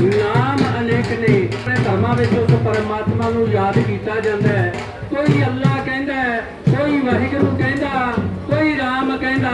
ਨਾਮ ਅਨੇਕ ਨੇ, ਆਪਣੇ ਧਰਮਾਂ ਵਿੱਚ ਉਸ ਪਰਮਾਤਮਾ ਨੂੰ ਯਾਦ ਕੀਤਾ ਜਾਂਦਾ ਹੈ। ਕੋਈ ਅੱਲਾ ਕਹਿੰਦਾ ਹੈ, ਕੋਈ ਵਾਹਿਗੁਰੂ ਕਹਿੰਦਾ, ਕੋਈ ਰਾਮ ਕਹਿੰਦਾ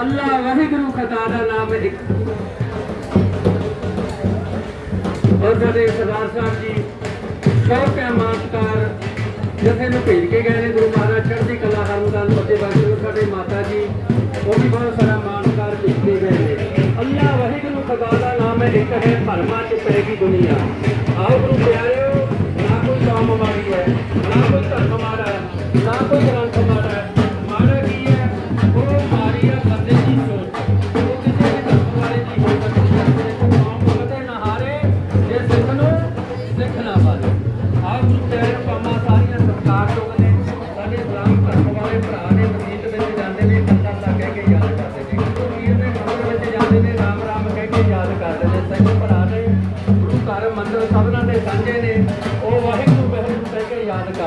ਅੱਲਾ ਵਾਹਿਗੁਰੂ ਖੁਦਾ ਦਾ ਨਾਮ ਇੱਕ ਔਰ ਸਾਡੇ ਸਰਦਾਰ ਸਾਹਿਬ ਜੀ ਸ਼ੌਕ ਹੈ ਮਾਨਕਾਰ ਜਥੇ ਨੂੰ ਭੇਜ ਕੇ ਗਏ ਨੇ, ਗੁਰੂ ਮਹਾਰਾਜ ਚੜ੍ਹਦੀ ਕਲਾ ਹਰਮਦਾਨ ਫਤਿਹ ਵਾਹਿਗੁਰੂ ਸਾਡੇ ਮਾਤਾ ਜੀ, ਉਹ ਵੀ ਬਹੁਤ ਸਾਰਾ ਮਾਨਕਾਰ ਭੇਜ ਕੇ ਗਏ ਨੇ। ਅੱਲਾ ਵਾਹਿਗੁਰੂ ਖੁਦਾ ਦਾ ਨਾਮ ਹੈ, ਇੱਕ ਹੈ ਭਰਮਾਂ ਦੁਨੀਆ ਆਓ ਗੁਰੂ ਪਿਆਰਿਓ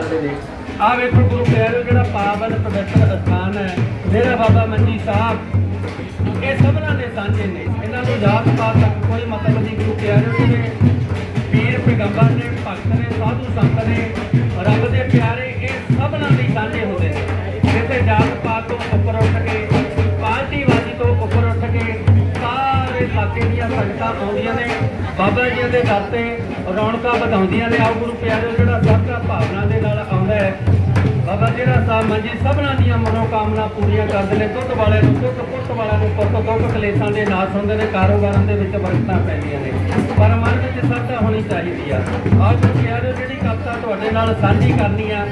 ਕਰਦੇ ਨੇ। ਆਹ ਵੇਖੋ ਗੁਰੂ ਪਿਆਰਿਓ ਜਿਹੜਾ ਪਾਵਨ ਪਵਿੱਤਰ ਅਸਥਾਨ ਹੈ, ਡੇਰਾ ਬਾਬਾ ਮੰਜੀ ਸਾਹਿਬ, ਇਹ ਸਭਨਾਂ ਦੇ ਸਾਂਝੇ ਨੇ। ਇਹਨਾਂ ਨੂੰ ਜਾਤ ਪਾਤ ਤੱਕ ਕੋਈ ਮਤਲਬ ਨਹੀਂ, ਗੁਰੂ ਪਿਆਰਿਓ ਨੇ, ਪੀਰ ਪੈਗੰਬਰ ਨੇ, ਭਗਤ ਨੇ, ਸਾਧੂ ਸੰਤ ਨੇ, ਰੱਬ ਦੇ ਪਿਆਰੇ, ਇਹ ਸਭਨਾਂ ਦੇ ਸਾਂਝੇ ਹੁੰਦੇ ਨੇ। ਜਿੱਥੇ ਜਾਤ ਪਾਤ ਤੋਂ ਉੱਪਰ ਉੱਠ ਕੇ ਇਲਾਕੇ ਦੀਆਂ ਸੰਗਤਾਂ ਆਉਂਦੀਆਂ ਨੇ। ਬਾਬਾ ਜੀ ਦੇ ਦਰ ਤੇ ਰੌਣਕਾਂ ਵਧਾਉਂਦੀਆਂ ਨੇ। ਆਓ ਗੁਰੂ ਪਿਆਰਿਓ, ਜਿਹੜਾ ਸੱਚਾ ਭਾਵਨਾ ਦੇ ਨਾਲ ਆਉਂਦਾ ਹੈ, ਬਾਬਾ ਜਿਹੜਾ ਸਾਹਿਬ ਮੰਜੀ, ਸਭਨਾਂ ਦੀਆਂ ਮਨੋਕਾਮਨਾ ਪੂਰੀਆਂ ਕਰਦੇ ਨੇ। ਦੁੱਧ ਵਾਲੇ ਨੂੰ ਦੁੱਧ ਪੁੱਤ ਵਾਲਿਆਂ ਨੂੰ ਪੁੱਤ, ਦੁੱਖ ਕਲੇਸ਼ਾਂ ਦੇ ਨਾਸ ਹੁੰਦੇ ਨੇ। ਕਾਰੋਬਾਰਾਂ ਦੇ ਵਿੱਚ ਬਰਕਤਾਂ ਪੈਂਦੀਆਂ ਨੇ। ਪਰ ਮਨ ਵਿੱਚ ਸੱਚਾ ਹੋਣੀ ਚਾਹੀਦੀ ਆ। ਆਹ ਜੋ ਪਿਆਰਿਓ, ਜਿਹੜੀ ਕਵਿਤਾ ਤੁਹਾਡੇ ਨਾਲ ਸਾਂਝੀ ਕਰਨੀ ਆ,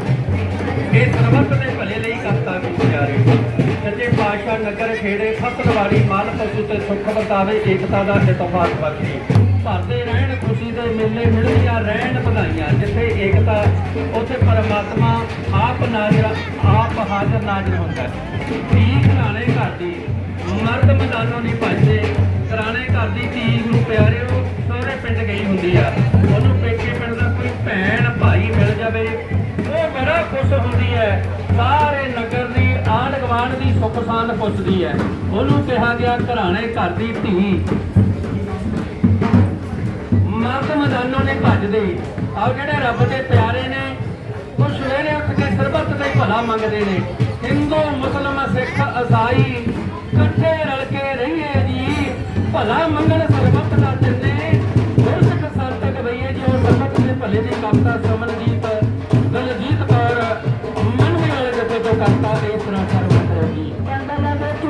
ਇਹ ਸਰਬੱਤ ਦੇ ਭਲੇ ਲਈ ਕਵਿਤਾ ਵੀ ਪਿਆਰੇ ਸੱਚੇ ਪਾਤਸ਼ਾਹ ਨਗਰ ਖੇੜੇ ਫਸਲਵਾੜੀ ਮਾਲ ਪਸ਼ੂ ਤੇ ਸੁੱਖ ਬਤਾਵੇ ਏਕਤਾ ਦਾ ਇਤਫਾਕ ਬਖਸ਼ੀ। ਭਰਦੇ ਰਹਿਣ ਖੁਸ਼ੀ ਦੇ ਮੇਲੇ ਮਿਲਦੀਆਂ, ਰਹਿਣ ਵਧਾਈਆਂ, ਜਿੱਥੇ ਏਕਤਾ, ਉੱਥੇ ਪਰਮਾਤਮਾ ਆਪ ਨਾਜ਼ਰ ਆਪ ਹਾਜ਼ਰ ਨਾਜ਼ਰ ਹੁੰਦਾ ਹੈ। ਧੀ ਘਰਾਣੇ ਘਰ ਦੀ ਮਰਦ ਮੈਦਾਨੋਂ ਨਹੀਂ ਭੱਜਦੇ। ਘਰਾਣੇ ਘਰ ਦੀ ਧੀ ਨੂੰ ਪਿਆਰਿਓ, ਸਹੁਰੇ ਪਿੰਡ ਗਈ ਹੁੰਦੀ ਆ। ਆਂਢ ਦੀ ਸੁੱਖ ਸਾਂਦ ਪੁੱਛਦੀ ਹੈ। ਉਹਨੂੰ ਕਿਹਾ ਗਿਆ, ਘਰਾਣੇ, ਘਰ ਦੀ ਧੀ। ਮਰਦ ਮੈਦਾਨੋਂ ਨੇ ਭੱਜਦੇ ਆਹ ਜਿਹੜੇ ਰੱਬ ਦੇ ਪਿਆਰੇ ਨੇ, ਉਹ ਸਵੇਰੇ ਉੱਠ ਕੇ ਸਰਬੱਤ ਦਾ ਹੀ ਭਲਾ ਮੰਗਦੇ ਨੇ। ਹਿੰਦੂ, ਮੁਸਲਮ, ਸਿੱਖ, ਈਸਾਈ ਇਕੱਠੇ ਰਲ ਕੇ ਰਹੀਏ ਜੀ। ਭਲਾ ਮੰਗਣ ਸਰਬੱਤ ਦਾ ਦਿੰਦੇ ਗੁਰਸਿੱਖ ਸੰਤ ਗਵਈਏ ਜੀ, ਉਹ ਸਰਬੱਤ ਦੇ ਭਲੇ ਦੀ ਕਵਿਤਾ ਸਮਨਜੀਤ ਦਲਜੀਤ ਵਾਲੇ ਜੱਥੇ ਤੋਂ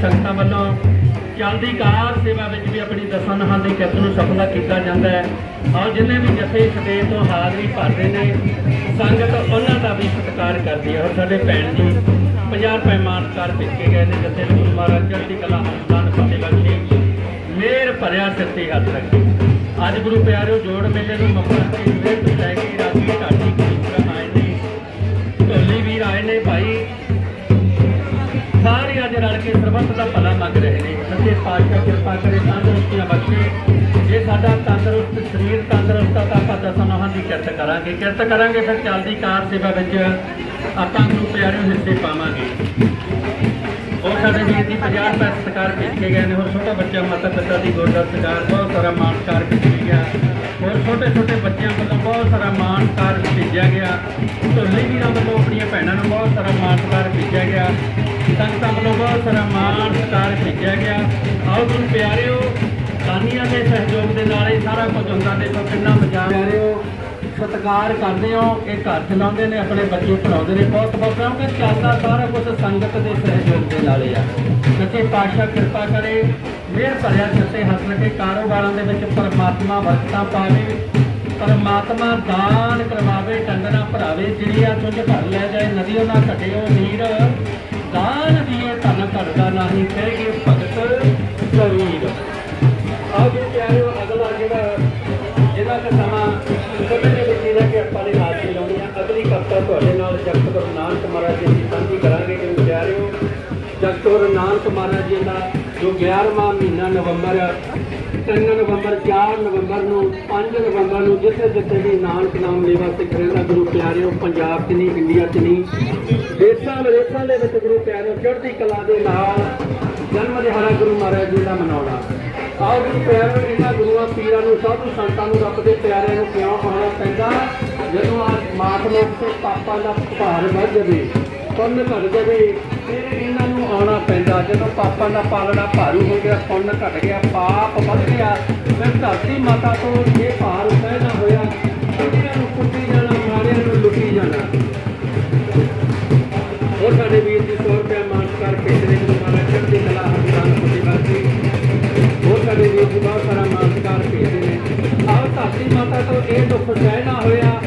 ਸੰਗਤਾਂ ਵੱਲੋਂ ਚਲਦੀ ਕਾਰ ਸੇਵਾ ਵਿੱਚ ਵੀ ਆਪਣੀ ਦਸਾਂ ਕਿਰਤ ਨੂੰ ਸਫਲਾ ਕੀਤਾ ਜਾਂਦਾ ਹੈ। ਔਰ ਜਿੰਨੇ ਵੀ ਜਥੇ ਸਦੇ ਤੋਂ ਹਾਜ਼ਰੀ ਭਰਦੇ ਨੇ, ਸੰਗਤ ਉਹਨਾਂ ਦਾ ਵੀ ਸਤਿਕਾਰ ਕਰਦੀ ਹੈ। ਔਰ ਸਾਡੇ ਭੈਣ ਜੀ 50 ਰੁਪਏ ਮਾਨਕਾਰ ਭੇਜੇ ਗਏ ਨੇ ਜਥੇ ਨੂੰ ਗੁਰੂ ਮਹਾਰਾਜ ਚੜ੍ਹਦੀ ਕਲਾ ਹਮਦਾਨ ਫਤਿਹ ਬਖਸ਼ੀ ਮੇਰ ਭਰਿਆ ਸਿਰ ਹੱਥ ਰੱਖੇ। ਅੱਜ ਗੁਰੂ ਪਿਆਰਿਓ, ਜੋੜ ਮੇਲੇ ਨੂੰ ਮੱਕਾ ਤੇ ਸਵੇਰ ਲੈ ਕੇ ਰਾਤੀ ਢਾਡੀ ਆਏ ਨੇ। ਢੋਲੀ ਵੀਰ ਆਏ ਨੇ, ਭਾਈ ਰਲ ਕੇ ਸਰਬੱਤ ਦਾ ਭਲਾ ਮੰਗ ਰਹੇ ਨੇ। ਸੱਚੇ ਪਾਤਸ਼ਾਹ ਕਿਰਪਾ ਕਰੇ ਤੰਦਰੁਸਤੀਆਂ ਬਖਸ਼ੇ ਜੇ ਸਾਡਾ ਤੰਦਰੁਸਤ ਸਰੀਰ ਤੰਦਰੁਸਤ ਆ, ਤਾਂ ਆਪਾਂ ਦਸਾਂ ਦੀ ਕਿਰਤ ਕਰਾਂਗੇ। ਕਿਰਤ ਕਰਾਂਗੇ, ਫਿਰ ਚੱਲਦੀ ਕਾਰ ਸੇਵਾ ਵਿੱਚ ਆਪਾਂ ਨੂੰ ਪਿਆਰਿਓ ਹਿੱਸੇ ਪਾਵਾਂਗੇ। ਉਹ ਸਾਡੇ ਵੀਰ ਦੀ 50 ਰੁਪਏ ਸਤਿਕਾਰ ਕੀਤੇ ਗਏ ਨੇ। ਹੋਰ ਛੋਟਾ ਬੱਚਾ ਮਾਤਾ ਪਿਤਾ ਦੀ ਗੋਡਾ ਸਤਿਕਾਰ, ਬਹੁਤ ਸਾਰਾ ਮਾਣ ਸਤਿਕਾਰ ਭੇਜਿਆ ਗਿਆ। ਹੋਰ ਛੋਟੇ ਛੋਟੇ ਬੱਚਿਆਂ ਵੱਲੋਂ ਬਹੁਤ ਸਾਰਾ ਮਾਣ ਸਤਿਕਾਰ ਭੇਜਿਆ ਗਿਆ। ਢੋਲੀ ਵੀਰਾਂ ਵੱਲੋਂ ਆਪਣੀਆਂ ਭੈਣਾਂ ਨੂੰ ਬਹੁਤ ਸਾਰਾ ਮਾਣ ਸਤਿਕਾਰ ਭੇਜਿਆ ਗਿਆ। ਸੰਗਤਾਂ ਵੱਲੋਂ ਬਹੁਤ ਸਾਰਾ ਮਾਣ ਸਤਿਕਾਰ ਭੇਜਿਆ ਗਿਆ। ਆਓ ਗੁਰੂ ਪਿਆਰਿਓ ਦਾਨੀਆਂ ਦੇ ਸਹਿਯੋਗ ਦੇ ਨਾਲ ਇਹ ਸਾਰਾ ਕੁਝ ਹੁੰਦਾ ਦੇਖੋ ਕਿੰਨਾ ਮਜ਼ਾ ਪਿਆਰਿਓ ਸਤਿਕਾਰ ਕਰਦੇ ਹੋ, ਇਹ ਘਰ ਚਲਾਉਂਦੇ ਨੇ, ਆਪਣੇ ਬੱਚੇ ਪੜਾਉਂਦੇ ਨੇ, ਬਹੁਤ ਬਹੁਤ ਕਿਉਂਕਿ ਚੱਲਦਾ ਸਾਰਾ ਕੁਝ ਸੰਗਤ ਦੇ ਸਹਿਯੋਗ ਦੇ ਨਾਲ ਹੀ ਆ। ਸੱਚੇ ਪਾਤਸ਼ਾਹ ਕਿਰਪਾ ਕਰੇ, ਮਿਹਰ ਭਰਿਆ ਸਿੱਤੇ ਹੱਥ ਰੱਖੇ ਕਾਰੋਬਾਰਾਂ ਦੇ ਵਿੱਚ ਪਰਮਾਤਮਾ ਵਰਤਾ ਪਾਵੇ, ਪਰਮਾਤਮਾ ਦਾਨ ਕਰਵਾਵੇ ਟੰਗਣਾ ਭਰਾਵੇ ਜਿਹੜੀਆਂ ਚੁੰਝ ਭਰ ਲੈ ਜਾਏ, ਨਦੀਓ ਨਾ ਘਟਿਓ, ਨੀਰ ਦਾਨ ਦੀਏ, ਧਨ ਘਟਦਾ ਨਹੀਂ ਕਹੇਗੇ ਭਗਤ ਜੋ 11ਵਾਂ ਮਹੀਨਾ ਨਵੰਬਰ 3 ਨਵੰਬਰ 4 ਨਵੰਬਰ ਨੂੰ 5 ਨਵੰਬਰ ਨੂੰ ਜਿੱਥੇ ਜਿੱਥੇ ਵੀ ਨਾਨਕ ਨਾਮ ਲੇਵਾ ਸਿੱਖ ਰਹਿੰਦਾ, ਗੁਰੂ ਪਿਆਰਿਓ, ਪੰਜਾਬ 'ਚ ਨਹੀਂ ਇੰਡੀਆ 'ਚ ਨਹੀਂ ਦੇਸ਼ਾਂ ਵਿਦੇਸ਼ਾਂ ਦੇ ਵਿੱਚ ਗੁਰੂ ਪਿਆਰਿਓ ਚੜ੍ਹਦੀ ਕਲਾ ਦੇ ਨਾਲ ਜਨਮ ਦਿਹਾੜਾ ਗੁਰੂ ਮਹਾਰਾਜ ਜੀ ਦਾ ਮਨਾਉਣਾ। ਆਓ ਗੁਰੂ ਪਿਆਰਿਓ, ਇਹਨਾਂ ਗੁਰੂਆਂ ਪੀਰਾਂ ਨੂੰ ਸਾਧੂ ਸੰਤਾਂ ਨੂੰ ਰੱਬ ਦੇ ਪਿਆਰਿਆਂ ਨੂੰ ਕਿਉਂ ਆਉਣਾ ਪੈਂਦਾ। ਜਦੋਂ ਆ ਮਾਤ ਲੋਕ ਤੇ ਪਾਪਾਂ ਦਾ ਭਾਰ ਵੱਧ ਜਾਵੇ, ਪੁੰਨ ਘਟ ਜਾਵੇ ਫਿਰ ਇਹਨਾਂ ਪੈਂਦਾ। ਜਦੋਂ ਪਾਪਾਂ ਦਾ ਪਾਲਣਾ ਭਾਰੂ ਹੋ ਗਿਆ ਪੁੰਨ ਘਟ ਗਿਆ, ਪਾਪ ਵੱਧ ਗਿਆ, ਫਿਰ ਧਰਤੀ ਮਾਤਾ ਤੋਂ ਇਹ ਭਾਰ ਸਹਿ ਹੋਇਆ। ਇਹਨਾਂ ਨੂੰ ਕੁੱਟੀ ਜਾਣਾ, ਮਾਰਿਆਂ ਨੂੰ ਲੁੱਟੀ ਜਾਣਾ। ਹੋਰ ਸਾਡੇ ਵੀਰ ਜੀ 100 ਰੁਪਏ ਮਾਨਸਕਾਰ ਭੇਜਦੇ ਨੇ ਮਾਰਾ ਚੜ੍ਹਦੀ ਕਲਾ ਹਰਦਾਨ ਫਤਿਹ ਬਾਕੀ ਹੋਰ ਸਾਡੇ ਵੀਰ ਜੀ ਬਹੁਤ ਸਾਰਾ ਮਾਨਸਕਾਰ ਭੇਜਦੇ ਨੇ। ਆਹ ਧਰਤੀ ਮਾਤਾ ਤੋਂ ਇਹ ਦੁੱਖ ਸਹਿਣਾ ਹੋਇਆ।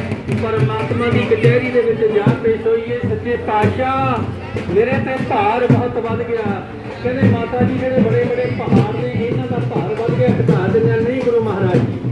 ਪਰਮਾਤਮਾ ਦੀ ਕਚਹਿਰੀ ਦੇ ਵਿੱਚ ਜਾ ਪੇਸ਼ ਹੋਈਏ ਸੱਚੇ ਪਾਤਸ਼ਾਹ ਮੇਰੇ ਤੇ ਭਾਰ ਬਹੁਤ ਵੱਧ ਗਿਆ। ਕਹਿੰਦੇ ਮਾਤਾ ਜੀ, ਜਿਹੜੇ ਬੜੇ ਬੜੇ ਪਹਾੜ ਨੇ, ਇਹਨਾਂ ਦਾ ਭਾਰ ਵੱਧ ਗਿਆ। ਘਟਾ ਦਿੰਦੇ ਨਹੀਂ ਗੁਰੂ ਮਹਾਰਾਜ। ਜੀ